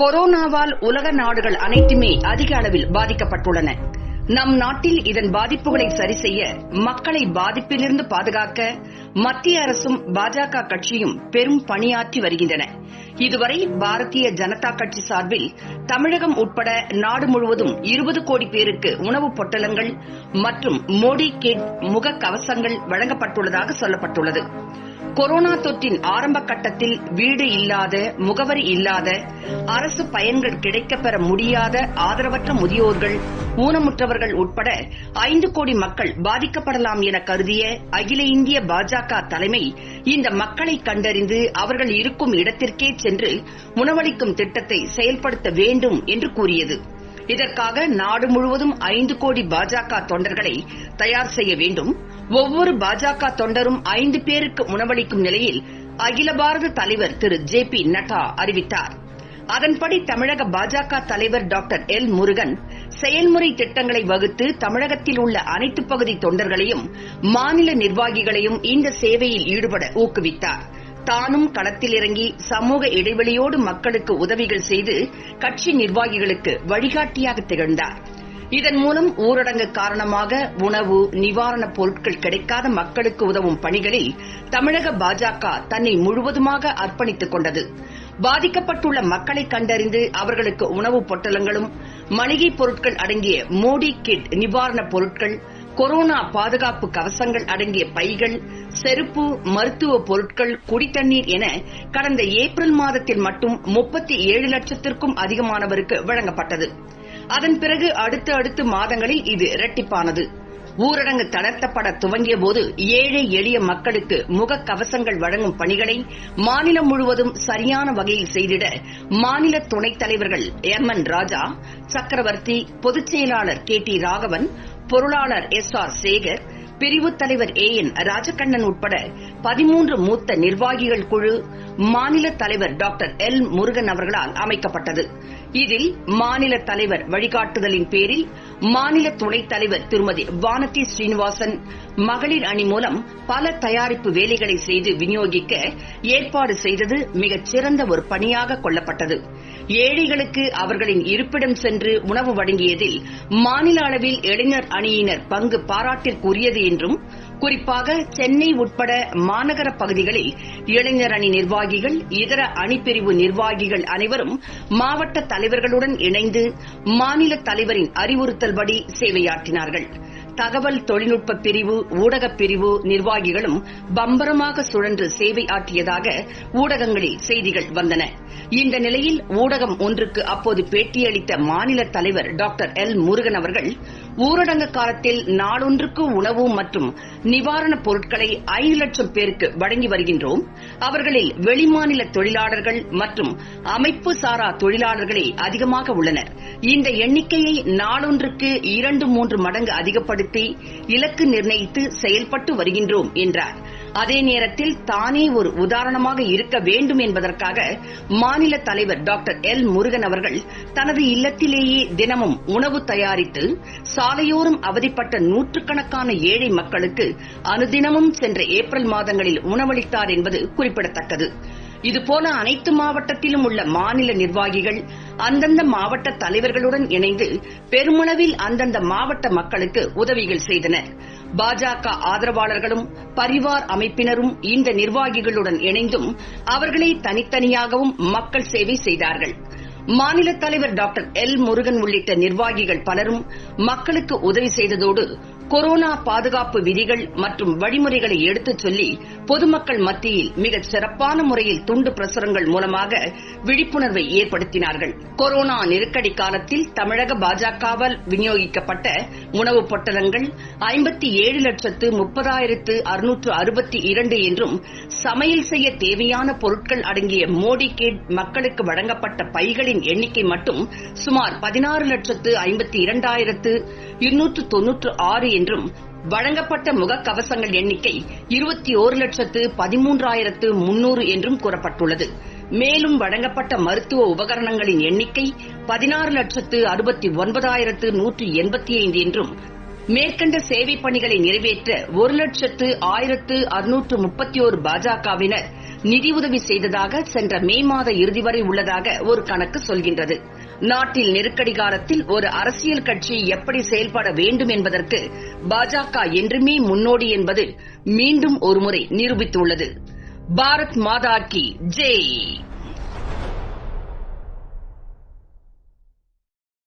கொரோனாவால் உலக நாடுகள் அனைத்துமே அதிக அளவில் பாதிக்கப்பட்டுள்ளன. நம் நாட்டில் இதன் பாதிப்புகளை சரி செய்ய மக்களை பாதிப்பிலிருந்து பாதுகாக்க மத்திய அரசும் பாஜக கட்சியும் பெரும் பணியாற்றி வருகின்றன. இதுவரை பாரதிய ஜனதா கட்சி சார்பில் தமிழகம் உட்பட நாடு முழுவதும் இருபது கோடி பேருக்கு உணவுப் பொட்டலங்கள் மற்றும் மோடி கிட் முக கவசங்கள் வழங்கப்பட்டுள்ளதாக சொல்லப்பட்டுள்ளது. கொரோனா தொற்றின் ஆரம்ப கட்டத்தில் வீடு இல்லாத முகவரி இல்லாத அரசு பயன்கள் கிடைக்கப்பெற முடியாத ஆதரவற்ற முதியோர்கள் ஊனமுற்றவர்கள் உட்பட ஐந்து கோடி மக்கள் பாதிக்கப்படலாம் என கருதிய அகில இந்திய பாஜக தலைமை இந்த மக்களை கண்டறிந்து அவர்கள் இருக்கும் இடத்திற்கே சென்று உணவளிக்கும் திட்டத்தை செயல்படுத்த வேண்டும் என்று கூறியது. இதற்காக நாடு முழுவதும் ஐந்து கோடி பாஜக தொண்டர்களை தயார் செய்ய வேண்டும். ஒவ்வொரு பாஜக தொண்டரும் ஐந்து பேருக்கு உணவளிக்கும் நிலையில் அகில பாரத தலைவர் திரு ஜே பி நட்டா அறிவித்தார். அதன்படி தமிழக பாஜக தலைவர் டாக்டர் எல் முருகன் செயல்முறை திட்டங்களை வகுத்து தமிழகத்தில் உள்ள அனைத்து பகுதி தொண்டர்களையும் மாநில நிர்வாகிகளையும் இந்த சேவையில் ஈடுபட ஊக்குவித்தாா் தானும் களத்தில் இறங்கி சமூக இடைவெளியோடு மக்களுக்கு உதவிகள் செய்து கட்சி நிர்வாகிகளுக்கு வழிகாட்டியாக திகழ்ந்தார். இதன் மூலம் ஊரடங்கு காரணமாக உணவு நிவாரணப் பொருட்கள் கிடைக்காத மக்களுக்கு உதவும் பணிகளில் தமிழக பாஜக தன்னை முழுவதுமாக அர்ப்பணித்துக் கொண்டது. பாதிக்கப்பட்டுள்ள மக்களை கண்டறிந்து அவர்களுக்கு உணவுப் பொட்டலங்களும் மளிகைப் பொருட்கள் அடங்கிய மோடி கிட் நிவாரணப் பொருட்கள் கொரோனா பாதுகாப்பு கவசங்கள் அடங்கிய பைகள் செருப்பு மருத்துவ பொருட்கள் குடித்தண்ணீர் என கடந்த ஏப்ரல் மாதத்தில் மட்டும் முப்பத்தி ஏழு லட்சத்திற்கும் அதிகமானவருக்கு வழங்கப்பட்டது. அதன் பிறகு அடுத்த அடுத்த மாதங்களில் இது இரட்டிப்பானது. ஊரடங்கு தளர்த்தப்பட துவங்கிய போது ஏழை எளிய மக்களுக்கு முகக்கவசங்கள் வழங்கும் பணிகளை மாநிலம் முழுவதும் சரியான வகையில் செய்திட மாநில துணைத் தலைவர்கள் எம் என் ராஜா சக்கரவர்த்தி பொதுச் செயலாளர் கே டி ராகவன் பொருளாளர் எஸ் ஆர் சேகர் பிரிவு தலைவர் ஏ என் ராஜகண்ணன் உட்பட பதிமூன்று மூத்த நிர்வாகிகள் குழு மாநில தலைவர் டாக்டர் எல் முருகன் அவர்களால் அமைக்கப்பட்டது. இதில் மாநில தலைவர் வழிகாட்டுதலின் பேரில் மாநில துணைத் தலைவர் திருமதி வானதி ஸ்ரீனிவாசன் மகளிர் அணி மூலம் பல தயாரிப்பு வேலைகளை செய்து விநியோகிக்க ஏற்பாடு செய்தது மிகச் சிறந்த ஒரு பணியாக கொள்ளப்பட்டது. ஏழைகளுக்கு அவர்களின் இருப்பிடம் சென்று உணவு வழங்கியதில் மாநில அளவில் இளைஞர் அணியினர் பங்கு பாராட்டிற்குரியது என்றும் குறிப்பாக சென்னை உட்பட மாநகர பகுதிகளில் இளைஞர் அணி நிர்வாகிகள் இதர அணிப்பிரிவு நிர்வாகிகள் அனைவரும் மாவட்ட தலைவர்களுடன் இணைந்து மாநில தலைவரின் அறிவுறுத்தல்படி சேவையாற்றினார்கள். தகவல் தொழில்நுட்ப பிரிவு ஊடகப் பிரிவு நிர்வாகிகளும் பம்பரமாக சுழன்று சேவை ஆற்றியதாக ஊடகங்களில் செய்திகள் வந்தன. இந்த நிலையில் ஊடகம் ஒன்றுக்கு அப்போது பேட்டியளித்த மாநில தலைவர் டாக்டர் எல் முருகன் அவர்கள் ஊரடங்கு காலத்தில் நாளொன்றுக்கு உணவு மற்றும் நிவாரணப் பொருட்களை ஐந்து லட்சம் பேருக்கு வழங்கி வருகின்றோம். அவர்களில் வெளிமாநில தொழிலாளர்கள் மற்றும் அமைப்பு சாரா தொழிலாளர்களே அதிகமாக உள்ளனர். இந்த எண்ணிக்கையை நாளொன்றுக்கு இரண்டு மூன்று மடங்கு அதிகப்படுத்தி இலக்கு நிர்ணயித்து செயல்பட்டு வருகின்றோம் என்றார். அதே நேரத்தில் தானே ஒரு உதாரணமாக இருக்க வேண்டும் என்பதற்காக மாநில தலைவர் டாக்டர் எல் முருகன் அவர்கள் தனது இல்லத்திலேயே தினமும் உணவு தயாரித்து சாலையோரம் அவதிப்பட்ட நூற்றுக்கணக்கான ஏழை மக்களுக்கு அனுதினமும் சென்ற ஏப்ரல் மாதங்களில் உணவளித்தார் என்பது குறிப்பிடத்தக்கது. இதுபோல அனைத்து மாவட்டத்திலும் உள்ள மாநில நிர்வாகிகள் அந்தந்த மாவட்ட தலைவர்களுடன் இணைந்து பெருமளவில் அந்தந்த மாவட்ட மக்களுக்கு உதவிகள் செய்தனர். பாஜக ஆதரவாளர்களும் பரிவார் அமைப்பினரும் இந்த நிர்வாகிகளுடன் இணைந்தும் அவர்களை தனித்தனியாகவும் மக்கள் சேவை செய்தார்கள். மாநில தலைவர் டாக்டர் எல் முருகன் உள்ளிட்ட நிர்வாகிகள் பலரும் மக்களுக்கு உதவி செய்ததோடு கொரோனா பாதுகாப்பு விதிகள் மற்றும் வழிமுறைகளை எடுத்துச் சொல்லி பொதுமக்கள் மத்தியில் மிகச் சிறப்பான முறையில் துண்டு பிரசுரங்கள் மூலமாக விழிப்புணர்வை ஏற்படுத்தினார்கள். கொரோனா நெருக்கடி காலத்தில் தமிழக பாஜகவால் விநியோகிக்கப்பட்ட உணவுப் பொட்டலங்கள் ஐம்பத்தி ஏழு லட்சத்து முப்பதாயிரத்து அறுநூற்று அறுபத்தி இரண்டு என்றும் சமையல் செய்ய தேவையான பொருட்கள் அடங்கிய மோடி கிட் மக்களுக்கு வழங்கப்பட்ட பைகளின் எண்ணிக்கை மட்டும் சுமார் பதினாறு லட்சத்து ஐம்பத்தி இரண்டாயிரத்து இருநூற்று தொன்னூற்று ஆறு என்றும் வழங்கப்பட்ட முகக்கவசங்கள் எண்ணிக்கை இருபத்தி ஓரு லட்சத்து பதிமூன்றாயிரத்து முன்னூறு என்றும் கூறப்பட்டுள்ளது. மேலும் வழங்கப்பட்ட மருத்துவ உபகரணங்களின் எண்ணிக்கை பதினாறு லட்சத்து அறுபத்தி ஒன்பதாயிரத்து நூற்று எண்பத்தி ஐந்து என்றும் மேற்கண்ட சேவை பணிகளை நிறைவேற்ற ஒரு லட்சத்து ஆயிரத்து அறுநூற்று முப்பத்தி ஒரு பாஜகவினர் நிதியுதவி செய்ததாக சென்ற மே மாத இறுதி வரை உள்ளதாக ஒரு கணக்கு சொல்கின்றது. நாட்டில் நெருக்கடி காலத்தில் ஒரு அரசியல் கட்சி எப்படி செயல்பட வேண்டும் என்பதற்கு பாஜக என்றுமே முன்னோடி என்பது மீண்டும் ஒருமுறை நிரூபித்துள்ளது. பாரத் மாதா கி ஜெய்!